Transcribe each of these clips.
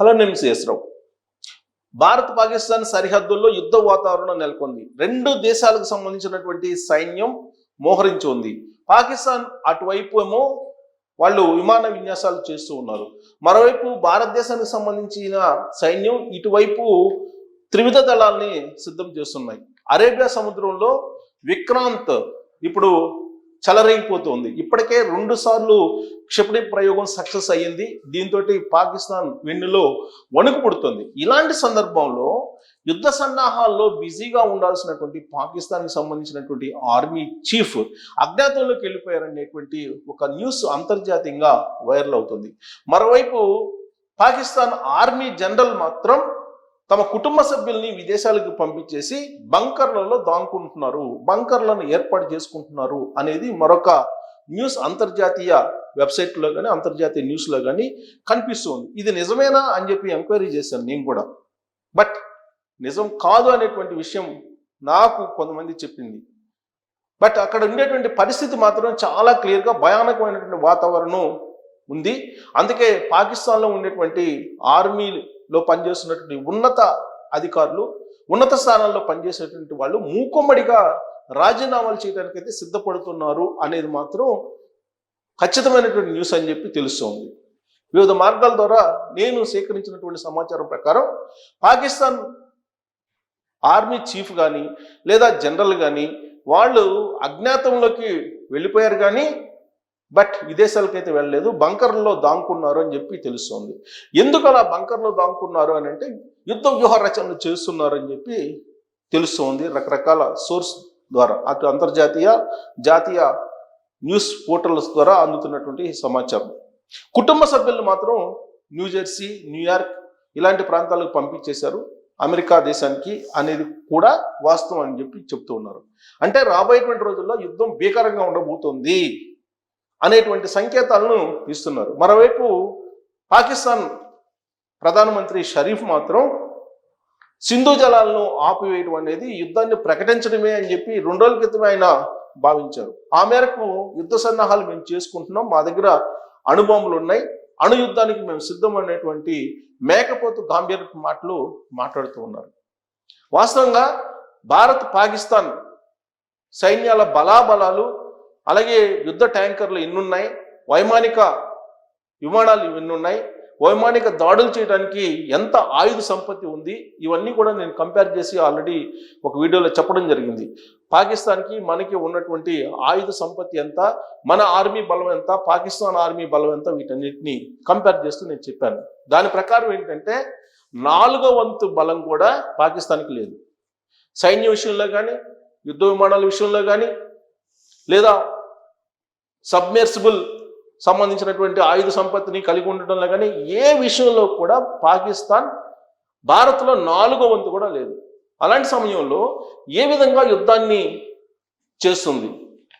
Hello నేను శేషరావు భారత్ పాకిస్తాన్ సరిహద్దుల్లో యుద్ధ వాతావరణం నెలకొంది. రెండు దేశాలకు సంబంధించినటువంటి సైన్యం మోహరించి ఉంది. పాకిస్తాన్ అటువైపు ఏమో వాళ్ళు విమాన విన్యాసాలు చేస్తూ ఉన్నారు. మరోవైపు భారతదేశానికి సంబంధించిన సైన్యం ఇటువైపు త్రివిధ దళాల్ని సిద్ధం చేస్తున్నాయి. అరేబియా సముద్రంలో విక్రాంత్ ఇప్పుడు చెలరేగిపోతుంది. ఇప్పటికే రెండు సార్లు క్షిపణి ప్రయోగం సక్సెస్ అయ్యింది. దీంతో పాకిస్తాన్ వెన్నులో వణుకు పుడుతుంది. ఇలాంటి సందర్భంలో యుద్ధ సన్నాహాల్లో బిజీగా ఉండాల్సినటువంటి పాకిస్తాన్కి సంబంధించినటువంటి ఆర్మీ చీఫ్ అజ్ఞాతంలోకి వెళ్ళిపోయారనేటువంటి ఒక న్యూస్ అంతర్జాతీయంగా వైరల్ అవుతుంది. మరోవైపు పాకిస్తాన్ ఆర్మీ జనరల్ మాత్రం తమ కుటుంబ సభ్యుల్ని విదేశాలకు పంపించేసి బంకర్లలో దాంకుంటున్నారు బంకర్లను ఏర్పాటు చేసుకుంటున్నారు అనేది మరొక న్యూస్ అంతర్జాతీయ వెబ్సైట్లో కానీ అంతర్జాతీయ న్యూస్లో కానీ కనిపిస్తుంది. ఇది నిజమేనా అని చెప్పి ఎంక్వైరీ చేశాను నేను కూడా. బట్ నిజం కాదు అనేటువంటి విషయం నాకు కొంతమంది చెప్పింది. బట్ అక్కడ ఉండేటువంటి పరిస్థితి మాత్రం చాలా క్లియర్గా భయానకమైనటువంటి వాతావరణం ఉంది. అందుకే పాకిస్తాన్లో ఉండేటువంటి ఆర్మీలో పనిచేస్తున్నటువంటి ఉన్నత అధికారులు ఉన్నత స్థానాల్లో పనిచేసేటువంటి వాళ్ళు మూకుమ్మడిగా రాజీనామాలు చేయడానికైతే సిద్ధపడుతున్నారు అనేది మాత్రం ఖచ్చితమైనటువంటి న్యూస్ అని చెప్పి తెలుస్తోంది. వివిధ మార్గాల ద్వారా నేను సేకరించినటువంటి సమాచారం ప్రకారం పాకిస్తాన్ ఆర్మీ చీఫ్ కానీ లేదా జనరల్ కానీ వాళ్ళు అజ్ఞాతంలోకి వెళ్ళిపోయారు కానీ బట్ విదేశాలకైతే వెళ్ళలేదు. బంకర్లో దాంకున్నారు అని చెప్పి తెలుస్తోంది. ఎందుకు అలా బంకర్లో దాంకున్నారు అని అంటే యుద్ధ వ్యూహ రచనలు చేస్తున్నారని చెప్పి తెలుస్తోంది రకరకాల సోర్స్ ద్వారా. అటు అంతర్జాతీయ జాతీయ న్యూస్ పోర్టల్స్ ద్వారా అందుతున్నటువంటి సమాచారం. కుటుంబ సభ్యులు మాత్రం న్యూజెర్సీ న్యూయార్క్ ఇలాంటి ప్రాంతాలకు పంపించేశారు. అమెరికా దేశానికి అనేది కూడా వాస్తవం అని చెప్పి చెప్తూ ఉన్నారు. అంటే రాబోయేటువంటి రోజుల్లో యుద్ధం భీకరంగా ఉండబోతోంది. అనేటువంటి సంకేతాలను ఇస్తున్నారు. మరోవైపు పాకిస్తాన్ ప్రధానమంత్రి షరీఫ్ మాత్రం సింధు జలాలను ఆపివేయడం అనేది యుద్ధాన్ని ప్రకటించడమే అని చెప్పి రెండు రోజుల క్రితమే ఆయన భావించారు. ఆ మేరకు యుద్ధ సన్నాహాలు మేము చేసుకుంటున్నాం. మా దగ్గర అణుబాంబులు ఉన్నాయి. అణు యుద్ధానికి మేము సిద్ధం అనేటువంటి మేకపోతు గాంభీర మాటలు మాట్లాడుతూ ఉన్నారు. వాస్తవంగా భారత్ పాకిస్తాన్ సైన్యాల బలాబలాలు అలాగే యుద్ధ ట్యాంకర్లు ఎన్నున్నాయి వైమానిక విమానాలు ఎన్నున్నాయి వైమానిక దాడులు చేయడానికి ఎంత ఆయుధ సంపత్తి ఉంది ఇవన్నీ కూడా నేను కంపేర్ చేసి ఆల్రెడీ ఒక వీడియోలో చెప్పడం జరిగింది. పాకిస్తాన్కి మనకి ఉన్నటువంటి ఆయుధ సంపత్తి ఎంత మన ఆర్మీ బలం ఎంత పాకిస్తాన్ ఆర్మీ బలం ఎంత వీటన్నిటిని కంపేర్ చేస్తూ నేను చెప్పాను. దాని ప్రకారం ఏంటంటే నాలుగో వంతు బలం కూడా పాకిస్తాన్కి లేదు. సైన్య విషయంలో కానీ యుద్ధ విమానాల విషయంలో కానీ లేదా సబ్మెర్సిబుల్ సంబంధించినటువంటి ఆయుధ సంపత్తిని కలిగి ఉండటంలో కానీ ఏ విషయంలో కూడా పాకిస్తాన్ భారత్లో నాలుగో వంతు కూడా లేదు. అలాంటి సమయంలో ఏ విధంగా యుద్ధాన్ని చేస్తుంది?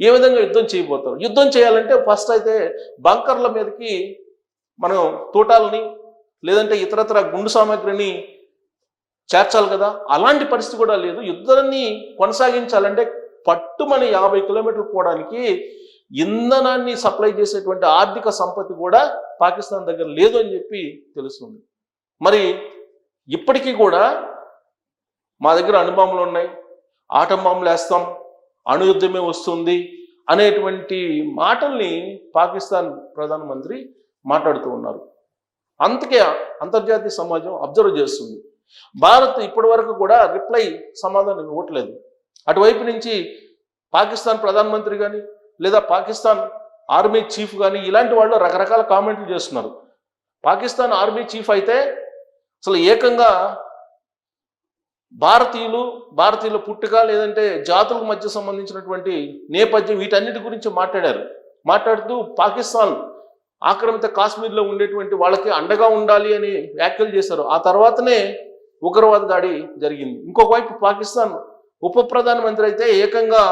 ఏ విధంగా యుద్ధం చేయబోతారు? యుద్ధం చేయాలంటే ఫస్ట్ అయితే బంకర్ల మీదకి మనం తూటాలని లేదంటే ఇతరత్ర గుండు సామాగ్రిని చేర్చాలి కదా. అలాంటి పరిస్థితి కూడా లేదు. యుద్ధాన్ని కొనసాగించాలంటే పట్టుమని యాభై కిలోమీటర్లు పోవడానికి ఇంధనాన్ని సప్లై చేసేటువంటి ఆర్థిక సంపత్తి కూడా పాకిస్తాన్ దగ్గర లేదు అని చెప్పి తెలుస్తుంది. మరి ఇప్పటికీ కూడా మా దగ్గర అణుబాంబులు ఉన్నాయి. ఆటం బాంబులు వేస్తాం. అణుయుద్ధమే వస్తుంది అనేటువంటి మాటల్ని పాకిస్తాన్ ప్రధానమంత్రి మాట్లాడుతూ ఉన్నారు. అందుకే అంతర్జాతీయ సమాజం అబ్జర్వ్ చేస్తుంది. భారత్ ఇప్పటి వరకు కూడా రిప్లై సమాధానం ఇవ్వట్లేదు. అటువైపు నుంచి పాకిస్తాన్ ప్రధానమంత్రి కానీ లేదా పాకిస్తాన్ ఆర్మీ చీఫ్ కానీ ఇలాంటి వాళ్ళు రకరకాల కామెంట్లు చేస్తున్నారు. పాకిస్తాన్ ఆర్మీ చీఫ్ అయితే అసలు ఏకంగా భారతీయులు భారతీయుల పుట్టుక లేదంటే జాతులకు మధ్య సంబంధించినటువంటి నేపథ్యం వీటన్నిటి గురించి మాట్లాడారు. మాట్లాడుతూ పాకిస్తాన్ ఆక్రమిత కాశ్మీర్లో ఉండేటువంటి వాళ్ళకి అండగా ఉండాలి అని వ్యాఖ్యలు చేశారు. ఆ తర్వాతనే ఉగ్రవాద దాడి జరిగింది. ఇంకొక వైపు పాకిస్తాన్ ఉప ప్రధానమంత్రి అయితే ఏకంగా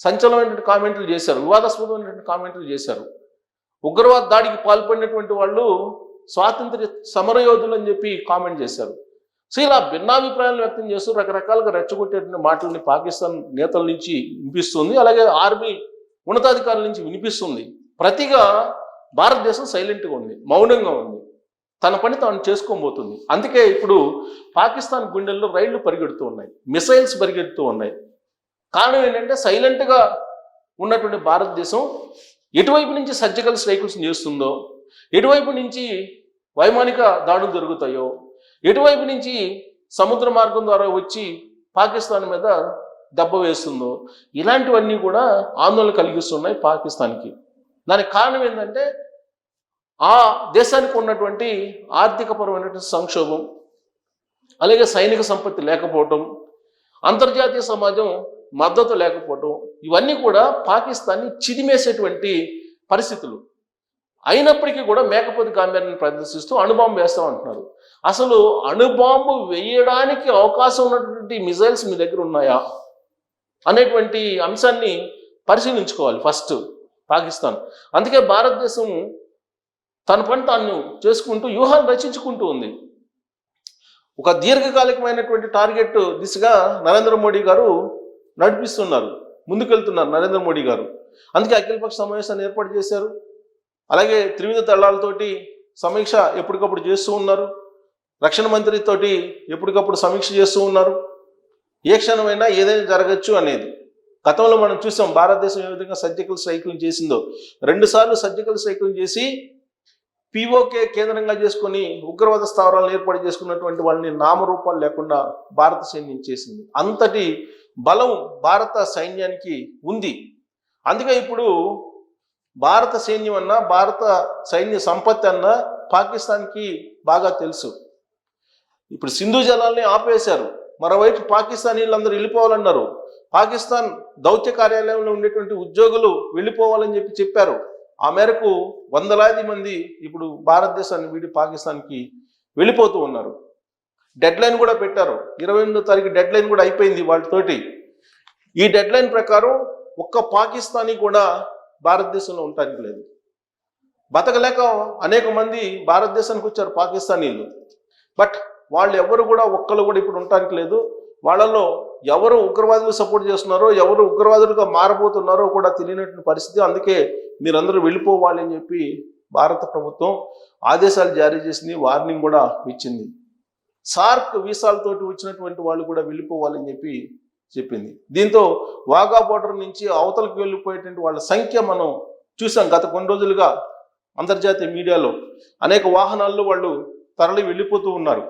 సంచలనమైనటువంటి కామెంట్లు చేశారు వివాదాస్పదమైనటువంటి కామెంట్లు చేశారు. ఉగ్రవాద దాడికి పాల్పడినటువంటి వాళ్ళు స్వాతంత్ర్య సమరయోధులు అని చెప్పి కామెంట్ చేశారు. సో ఇలా భిన్నాభిప్రాయాలు వ్యక్తం చేస్తూ రకరకాలుగా రెచ్చగొట్టేటువంటి మాటల్ని పాకిస్తాన్ నేతల నుంచి వినిపిస్తుంది అలాగే ఆర్మీ ఉన్నతాధికారుల నుంచి వినిపిస్తుంది. ప్రతిగా భారతదేశం సైలెంట్గా ఉంది మౌనంగా ఉంది. తన పని తాను చేసుకోబోతుంది అందుకే ఇప్పుడు పాకిస్తాన్ గుండెల్లో రైళ్ళు పరిగెడుతూ ఉన్నాయి మిసైల్స్ పరిగెడుతూ ఉన్నాయి. కారణం ఏంటంటే సైలెంట్గా ఉన్నటువంటి భారతదేశం ఎటువైపు నుంచి సర్జికల్ స్ట్రైకుల్స్ చేస్తుందో ఎటువైపు నుంచి వైమానిక దాడులు జరుగుతాయో ఎటువైపు నుంచి సముద్ర మార్గం ద్వారా వచ్చి పాకిస్తాన్ మీద దెబ్బ వేస్తుందో ఇలాంటివన్నీ కూడా ఆందోళన కలిగిస్తున్నాయి పాకిస్తాన్కి. దానికి కారణం ఏంటంటే ఆ దేశానికి ఉన్నటువంటి ఆర్థికపరమైనటువంటి సంక్షోభం అలాగే సైనిక సంపత్తి లేకపోవటం అంతర్జాతీయ సమాజం మద్దతు లేకపోవటం ఇవన్నీ కూడా పాకిస్తాన్ని చిదిమేసేటువంటి పరిస్థితులు. అయినప్పటికీ కూడా మేకపోతి గాంభీర్యాన్ని ప్రదర్శిస్తూ అణుబాంబు వేస్తామంటున్నారు అసలు అణుబాంబు వేయడానికి అవకాశం ఉన్నటువంటి మిజైల్స్ మీ దగ్గర ఉన్నాయా? అనేటువంటి అంశాన్ని పరిశీలించుకోవాలి ఫస్ట్ పాకిస్తాన్. అందుకే భారతదేశం తన పని తాను చేసుకుంటూ వ్యూహాన్ని రచించుకుంటూ ఉంది. ఒక దీర్ఘకాలికమైనటువంటి టార్గెట్ దిశగా నరేంద్ర మోడీ గారు నడిపిస్తున్నారు. ముందుకెళ్తున్నారు నరేంద్ర మోడీ గారు. అందుకే అఖిలపక్ష సమావేశాన్ని ఏర్పాటు చేశారు. అలాగే త్రివిధ దళాలతోటి సమీక్ష ఎప్పటికప్పుడు చేస్తూ ఉన్నారు. రక్షణ మంత్రితోటి ఎప్పటికప్పుడు సమీక్ష చేస్తూ ఉన్నారు. ఏ క్షణమైనా ఏదైనా జరగచ్చు అనేది. గతంలో మనం చూసాం భారతదేశం ఏ విధంగా సర్జికల్ స్ట్రైకులు చేసిందో. రెండు సార్లు సర్జికల్ స్ట్రైకులు చేసి పిఓకే కేంద్రంగా చేసుకొని ఉగ్రవాద స్థావరాలను ఏర్పాటు చేసుకున్నటువంటి వాళ్ళని నామరూపాలు లేకుండా భారత సైన్యం చేసింది. అంతటి బలం భారత సైన్యానికి ఉంది. అందుకే ఇప్పుడు భారత సైన్యం అన్నా భారత సైన్య సంపత్తి అన్నా పాకిస్తాన్కి బాగా తెలుసు. ఇప్పుడు సింధు జలాల్ని ఆపేశారు. మరోవైపు పాకిస్తానీలందరూ వెళ్ళిపోవాలన్నారు. పాకిస్తాన్ దౌత్య కార్యాలయంలో ఉండేటువంటి ఉద్యోగులు వెళ్ళిపోవాలని చెప్పి చెప్పారు. ఆ మేరకు వందలాది మంది ఇప్పుడు భారతదేశాన్ని వీడి పాకిస్తాన్కి వెళ్ళిపోతూ ఉన్నారు. డెడ్ లైన్ కూడా పెట్టారు. ఇరవై ఎనిమిదో తారీఖు డెడ్ లైన్ కూడా అయిపోయింది వాళ్ళతోటి ఈ డెడ్ లైన్ ప్రకారం ఒక్క పాకిస్తానీ కూడా భారతదేశంలో ఉండటానికి లేదు. బతకలేక అనేక మంది భారతదేశానికి వచ్చారు పాకిస్తానీలు. బట్ వాళ్ళు ఎవరు కూడా ఒక్కరు కూడా ఇప్పుడు ఉండటానికి లేదు. వాళ్ళలో ఎవరు ఉగ్రవాదులు సపోర్ట్ చేస్తున్నారో ఎవరు ఉగ్రవాదులుగా మారబోతున్నారో కూడా తెలియనటువంటి పరిస్థితి. అందుకే మీరందరూ వెళ్ళిపోవాలి అని చెప్పి భారత ప్రభుత్వం ఆదేశాలు జారీ చేసింది వార్నింగ్ కూడా ఇచ్చింది. సార్క్ వీసాలతోటి వచ్చినటువంటి వాళ్ళు కూడా వెళ్ళిపోవాలని చెప్పి చెప్పింది. దీంతో వాగా బోర్డర్ నుంచి అవతలకు వెళ్ళిపోయేటువంటి వాళ్ళ సంఖ్య మనం చూసాం గత కొన్ని రోజులుగా అంతర్జాతీయ మీడియాలో. అనేక వాహనాల్లో వాళ్ళు తరలి వెళ్ళిపోతూ ఉన్నారు.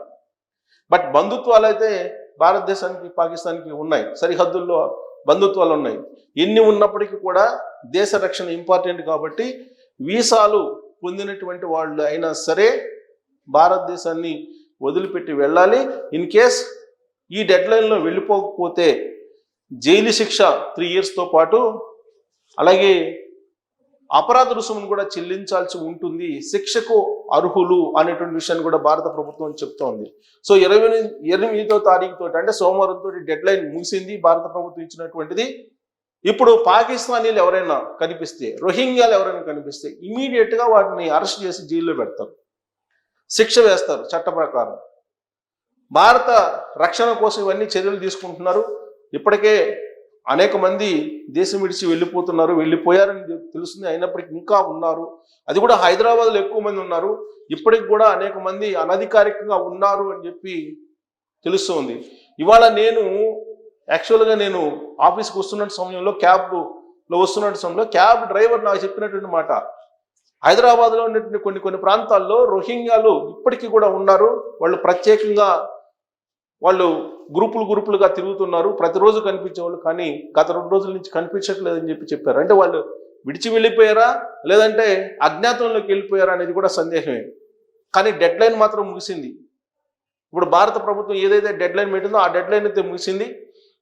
బట్ బంధుత్వాలు అయితే భారతదేశానికి పాకిస్తాన్కి ఉన్నాయి. సరిహద్దుల్లో బంధుత్వాలు ఉన్నాయి. ఎన్ని ఉన్నప్పటికీ కూడా దేశ రక్షణ ఇంపార్టెంట్ కాబట్టి వీసాలు పొందినటువంటి వాళ్ళు అయినా సరే భారతదేశాన్ని వదిలిపెట్టి వెళ్ళాలి. ఇన్ కేస్ ఈ డెడ్ లైన్లో వెళ్ళిపోకపోతే జైలు శిక్ష త్రీ ఇయర్స్తో పాటు అలాగే అపరాధ రుసుమును కూడా చెల్లించాల్సి ఉంటుంది. శిక్షకు అర్హులు అనేటువంటి విషయాన్ని కూడా భారత ప్రభుత్వం చెప్తోంది. సో ఇరవై ఎనిమిదో తారీఖుతో అంటే సోమవారం తోటి డెడ్ లైన్ ముగిసింది భారత ప్రభుత్వం ఇచ్చినటువంటిది. ఇప్పుడు పాకిస్తానీలు ఎవరైనా కనిపిస్తే రోహింగ్యాలు ఎవరైనా కనిపిస్తే ఇమీడియట్గా వాటిని అరెస్ట్ చేసి జైల్లో పెడతారు. శిక్ష వేస్తారు చట్ట ప్రకారం. భారత రక్షణ కోసం ఇవన్నీ చర్యలు తీసుకుంటున్నారు. ఇప్పటికే అనేక మంది దేశం విడిచి వెళ్ళిపోతున్నారు వెళ్ళిపోయారని తెలుస్తుంది. అయినప్పటికీ ఇంకా ఉన్నారు. అది కూడా హైదరాబాద్లో ఎక్కువ మంది ఉన్నారు. ఇప్పటికి కూడా అనేక మంది అనధికారికంగా ఉన్నారు అని చెప్పి తెలుస్తుంది. ఇవాళ నేను యాక్చువల్గా నేను ఆఫీస్కి వస్తున్న సమయంలో క్యాబ్లో వస్తున్న సమయంలో క్యాబ్ డ్రైవర్ నాకు చెప్పినటువంటి మాట హైదరాబాద్లో ఉన్నటువంటి కొన్ని కొన్ని ప్రాంతాల్లో రోహింగ్యాలు ఇప్పటికీ కూడా ఉన్నారు. వాళ్ళు ప్రత్యేకంగా వాళ్ళు గ్రూపులు గ్రూపులుగా తిరుగుతున్నారు. ప్రతిరోజు కనిపించేవాళ్ళు కానీ గత రెండు రోజుల నుంచి కనిపించట్లేదని చెప్పి చెప్పారు. అంటే వాళ్ళు విడిచి వెళ్ళిపోయారా? లేదంటే అజ్ఞాతంలోకి వెళ్ళిపోయారా అనేది కూడా సందేహమే. కానీ డెడ్ లైన్ మాత్రం ముగిసింది. ఇప్పుడు భారత ప్రభుత్వం ఏదైతే డెడ్ లైన్ పెట్టిందో ఆ డెడ్ లైన్ అయితే ముగిసింది.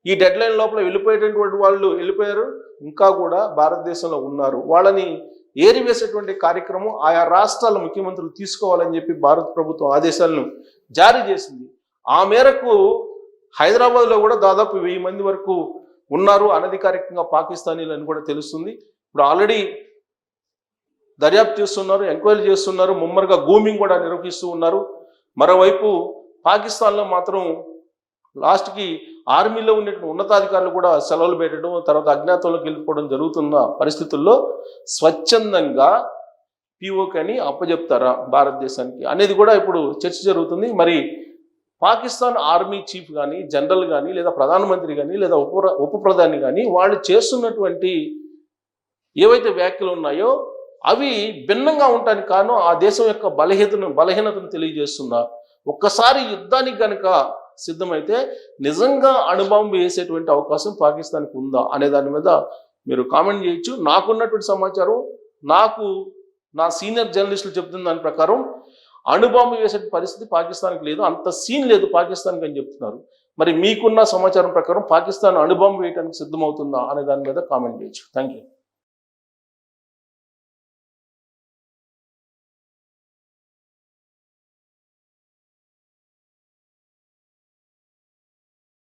ఈ డెడ్ లైన్ లోపల వెళ్ళిపోయేటటువంటి వాళ్ళు వెళ్ళిపోయారు. ఇంకా కూడా భారతదేశంలో ఉన్నారు. వాళ్ళని ఏరివేసేటువంటి కార్యక్రమం ఆయా రాష్ట్రాల ముఖ్యమంత్రులు తీసుకోవాలని చెప్పి భారత ప్రభుత్వం ఆదేశాలను జారీ చేసింది. ఆ మేరకు హైదరాబాద్లో కూడా దాదాపు వెయ్యి మంది వరకు ఉన్నారు అనధికారికంగా పాకిస్తానీలు అని కూడా తెలుస్తుంది. ఇప్పుడు ఆల్రెడీ దర్యాప్తు చేస్తున్నారు ఎంక్వైరీ చేస్తున్నారు ముమ్మరుగా గూమింగ్ కూడా నిర్వహిస్తూ ఉన్నారు. మరోవైపు పాకిస్తాన్లో మాత్రం లాస్ట్కి ఆర్మీలో ఉన్నటువంటి ఉన్నతాధికారులు కూడా సెలవులు పెట్టడం తర్వాత అజ్ఞాతంలోకి వెళ్ళిపోవడం జరుగుతున్న పరిస్థితుల్లో స్వచ్ఛందంగా పిఓకని అని భారతదేశానికి? అనేది కూడా ఇప్పుడు చర్చ జరుగుతుంది. మరి పాకిస్తాన్ ఆర్మీ చీఫ్ కానీ జనరల్ కానీ లేదా ప్రధానమంత్రి కానీ లేదా ఉప ఉప ప్రధాని కానీ వాళ్ళు చేస్తున్నటువంటి ఏవైతే వ్యాఖ్యలు ఉన్నాయో అవి భిన్నంగా ఉండటానికి కారణం ఆ దేశం యొక్క బలహీనతను బలహీనతను తెలియజేస్తుందా ఒక్కసారి యుద్ధానికి కనుక సిద్ధమైతే నిజంగా అణుబాంబు వేసేటువంటి అవకాశం పాకిస్తాన్కి ఉందా అనే దాని మీద మీరు కామెంట్ చేయొచ్చు. నాకున్నటువంటి సమాచారం నాకు నా సీనియర్ జర్నలిస్టులు చెప్తున్న దాని ప్రకారం అణుబాంబు వేసే పరిస్థితి పాకిస్తాన్కి లేదు అంత సీన్ లేదు పాకిస్తాన్కి అని చెప్తున్నారు. మరి మీకున్న సమాచారం ప్రకారం పాకిస్తాన్ అణుబాంబు వేయడానికి సిద్ధమవుతుందా అనే దాని మీద కామెంట్ చేయొచ్చు. Thank you